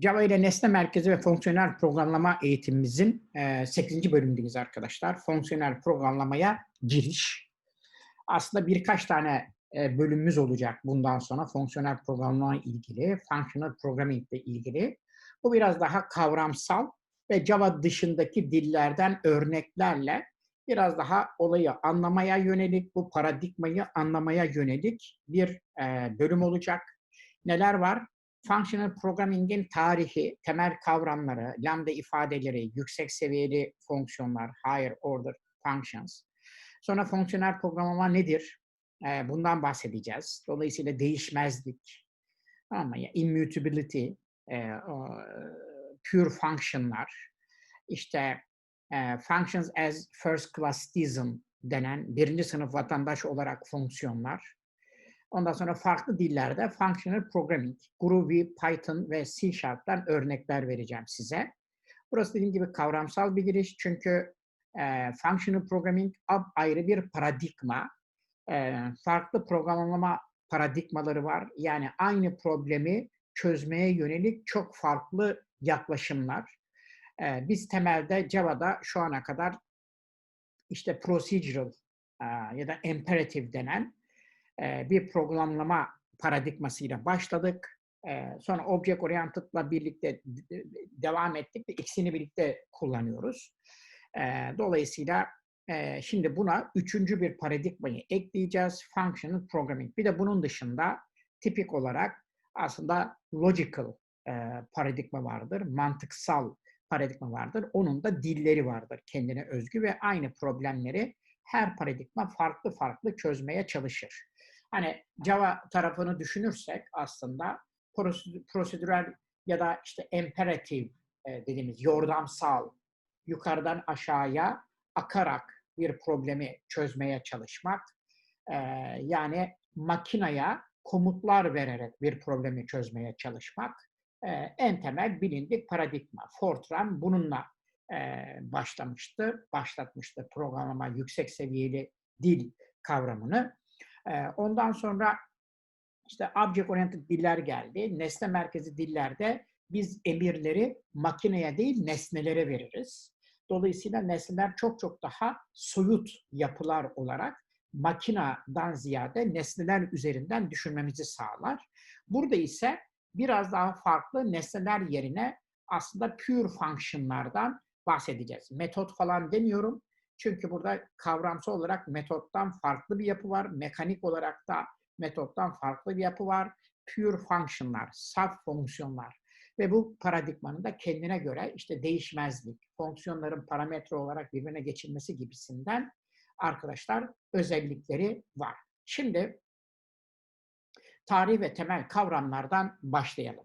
Java ile nesne merkezi ve fonksiyonel programlama eğitimimizin e, 8. bölümündeyiz arkadaşlar. Fonksiyonel programlamaya giriş. Aslında birkaç tane e, bölümümüz olacak bundan sonra fonksiyonel programlama ilgili, functional programming ile ilgili. Bu biraz daha kavramsal ve Java dışındaki dillerden örneklerle biraz daha olayı anlamaya yönelik, bu paradigmayı anlamaya yönelik bir e, bölüm olacak. Neler var? Functional Programming'in tarihi, temel kavramları, lambda ifadeleri, yüksek seviyeli fonksiyonlar, higher order functions. Sonra fonksiyonel programlama nedir? Ee, bundan bahsedeceğiz. Dolayısıyla değişmezlik, ama ya immutability, e, pure functionlar, işte e, functions as first class citizen denen birinci sınıf vatandaş olarak fonksiyonlar, Ondan sonra farklı dillerde functional programming, Groovy, Python ve C Sharp'tan örnekler vereceğim size. Burası dediğim gibi kavramsal bir giriş çünkü e, functional programming ayrı bir paradigma. E, farklı programlama paradigmaları var. Yani aynı problemi çözmeye yönelik çok farklı yaklaşımlar. E, biz temelde Java'da şu ana kadar işte procedural e, ya da imperative denen bir programlama paradigmasıyla başladık. Sonra Object Oriented'la birlikte devam ettik ve ikisini birlikte kullanıyoruz. Dolayısıyla şimdi buna üçüncü bir paradigmayı ekleyeceğiz. Functional Programming. Bir de bunun dışında tipik olarak aslında logical paradigma vardır. Mantıksal paradigma vardır. Onun da dilleri vardır kendine özgü ve aynı problemleri her paradigma farklı farklı çözmeye çalışır. Hani Java tarafını düşünürsek aslında prosedürel ya da işte imperatif dediğimiz yordamsal, yukarıdan aşağıya akarak bir problemi çözmeye çalışmak. Yani makinaya komutlar vererek bir problemi çözmeye çalışmak en temel bilindik paradigma. Fortran bununla başlamıştı, başlatmıştı programlama yüksek seviyeli dil kavramını. Ondan sonra işte object oriented diller geldi. Nesne merkezi dillerde biz emirleri makineye değil nesnelere veririz. Dolayısıyla nesneler çok çok daha soyut yapılar olarak makinadan ziyade nesneler üzerinden düşünmemizi sağlar. Burada ise biraz daha farklı nesneler yerine aslında pure function'lardan bahsedeceğiz. Metot falan demiyorum. Çünkü burada kavramsal olarak metottan farklı bir yapı var. Mekanik olarak da metottan farklı bir yapı var. Pure function'lar, saf fonksiyonlar. Ve bu paradigmanın da kendine göre işte değişmezlik, fonksiyonların parametre olarak birbirine geçilmesi gibisinden arkadaşlar özellikleri var. Şimdi tarih ve temel kavramlardan başlayalım.